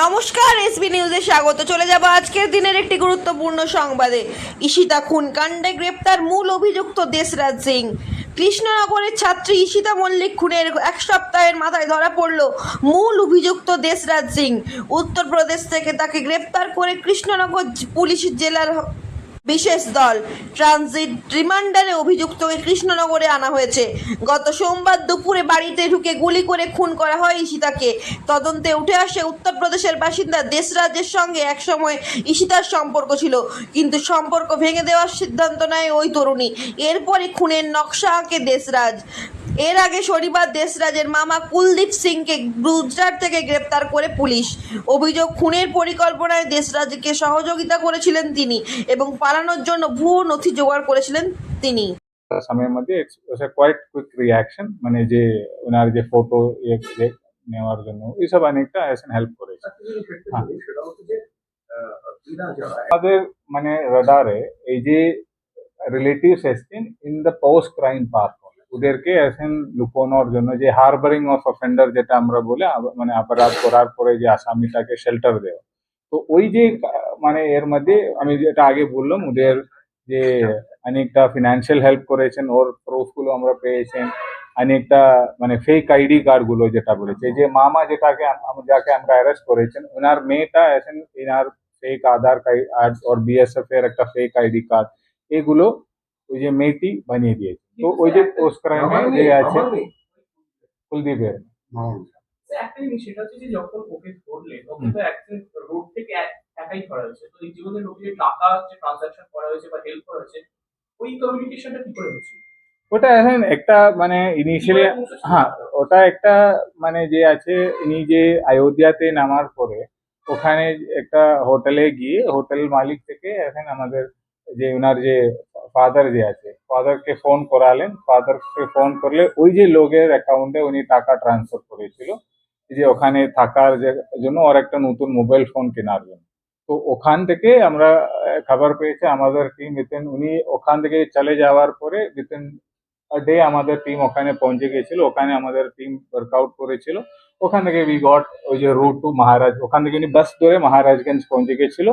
নমস্কার, এসবি নিউজে স্বাগত। চলে যাব আজকের দিনের একটি গুরুত্বপূর্ণ সংবাদে। ঈশিতা খুন কাণ্ডে গ্রেপ্তার মূল অভিযুক্ত দেশরাজ সিং। কৃষ্ণনগরের ছাত্রী ঈশিতা মল্লিক খুনের এক সপ্তাহের মাথায় ধরা পড়ল মূল অভিযুক্ত দেশরাজ সিং। উত্তরপ্রদেশ থেকে তাকে গ্রেপ্তার করে কৃষ্ণনগর পুলিশ জেলার বিশেষ দল। ট্রানজিট রিমান্ডারে অভিযুক্তকে কৃষ্ণনগরে আনা হয়েছে। গত সোমবার দুপুরে বাড়িতে ঢুকে গুলি করে খুন করা হয় ঈশিতাকে। তদন্তে উঠে আসে উত্তরপ্রদেশের বাসিন্দা দেশরাজের সঙ্গে একসময় ঈশিতার সম্পর্ক ছিল। কিন্তু সম্পর্ক ভেঙে দেওয়ার সিদ্ধান্ত নেয় ওই তরুণী। এরপরই খুনের নকশা আঁকে দেশরাজ। এর আগে শনিবার দেশরাজের মামা কুলদীপ সিংকে গুজরাট থেকে গ্রেপ্তার করে পুলিশ। অভিযোগ, খুনের পরিকল্পনায় দেশরাজকে সহযোগিতা করেছিলেন তিনি এবং পালানোর জন্য ভুয়ো নথি জোগাড় করেছিলেন তিনি। সময়ের মধ্যে কোয়াইট কুইক রিয়াকশন মানে যে ওনার যে ফটো ইয়ে নেওয়ার জন্য, এইসব অনেকটা হেল্প করেছে। হ্যাঁ। আমাদের মানে রাডারে এই যে রিলেটিভস এসছেন in the post crime part ওদেরকে এখন লুকোনোর জন্য যে হারবারিং অফ অফেন্ডার যেটা আমরা বলে আব- মানে অপরাধ করার পরে যে আসামিটাকে শেল্টার দেওয়া তো ওই যে আহ, মানে এর মধ্যে আমি যেটা আগে বললাম ওদের যে অনেকটা ফিনান্সিয়াল হেল্প করেছেন ওর প্রুফগুলো আমরা পেয়েছেন অনেকটা মানে ফেক আইডি কার্ডগুলো যেটা বলেছে এই যে মামা যেটাকে আম- আম- যাকে আমরা অ্যারেস্ট করেছেন ওনার মেয়েটা এখন এনার ফেক আধার কার্ড ওর বিএসএফ এর একটা ফেক আইডি কার্ড এগুলো ওই যে মেয়েটি বানিয়ে দিয়েছে তো ওই যে পোস্ট ক্রাইমে যে আছে। কুলদীপের। তো সেটা হচ্ছে যে যখন ওকে ধরলে তখন তো একজন রোড থেকে একাই ধরা হয়েছে। তো জীবনে লোকে টাকা যে ট্রানজাকশন করা হয়েছে বা হেল্প করা হয়েছে ওই কমিউনিকেশনটা কি করে হচ্ছে? ওটা এখন একটা মানে ইনিশিয়ালি হ্যাঁ ওটা একটা মানে যে আছে ইনি যে অযোধ্যাতে নামার পরে ওখানে একটা হোটেলে গিয়ে হোটেল মালিক থেকে এখন আমাদের যে ওনার যে ফাদার যে আছে ফাদারকে ফোন করালেন ফাদারকে ফোন করলে ওই যে লোকের অ্যাকাউন্টে উনি টাকা ট্রান্সফার করেছিল যে ওখানে থাকার জন্য ওর একটা নতুন মোবাইল ফোন কেনার জন্য। তো ওখান থেকে আমরা খবর পেয়েছি আমাদের টিম উইথিন উনি ওখান থেকে চলে যাওয়ার পরে উইথিন ডে আমাদের টিম ওখানে পৌঁছে গেছিল ওখানে আমাদের টিম ওয়ার্কআউট করেছিল। ওখান থেকে উই গট ওই যে রুট টু মহারাজ ওখান থেকে উনি বাস ধরে মহারাজগঞ্জ পৌঁছে গেছিল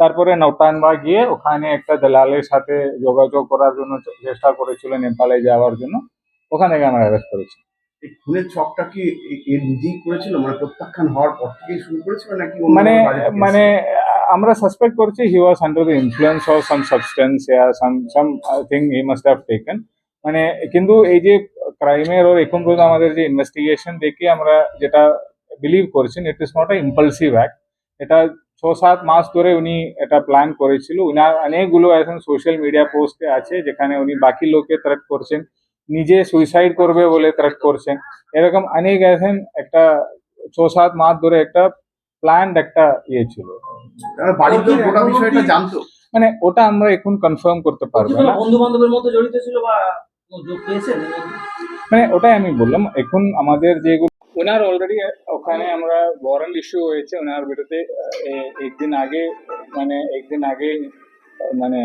তারপরে নৌটানবা গিয়ে ওখানে একটা দালালের সাথে যোগাযোগ করার জন্য চেষ্টা করেছিল নেপালে যাওয়ার জন্য। ওখান থেকে আমরা অ্যারেস্ট করেছি। এই খুনের ছকটা কি এ- নিজেই করেছিল? মানে প্রত্যাখ্যান হওয়ার পর থেকেই শুরু করেছিল নাকি মানে মানে আমরা সাসপেক্ট করছি he was under the influence of some substance yeah some something he must have taken মানে কিন্তু এই যে ক্রাইমের ওর এখন পর্যন্ত আমাদের যে ইনভেস্টিগেশন দেখে আমরা যেটা বিলিভ করছেন it is not a impulsive act এটা ছ সাত মাস ধরে উনি এটা প্ল্যান করেছিল। উনার অনেকগুলো এখন সোশ্যাল মিডিয়া পোস্টে আছে যেখানে উনি বাকি লোককে থ্রেট করছেন নিজে সুইসাইড করবে বলে থ্রেট করছেন। এরকম অনেক এখন একটা ছ সাত মাস ধরে একটা প্ল্যান্ড একটা ইয়ে ছিল। মানে ওটা আমরা এখন কনফার্ম করতে পারব না। বন্ধু বান্ধবের মধ্যে জড়িত ছিল বা মানে ওটাই আমি বললাম এখন আমাদের যেগুলো ওনার অলরেডি ওখানে আমরা ওয়ারেন্ট ইস্যু হয়েছে ওনার বিরুদ্ধে একদিন আগে মানে একদিন আগে মানে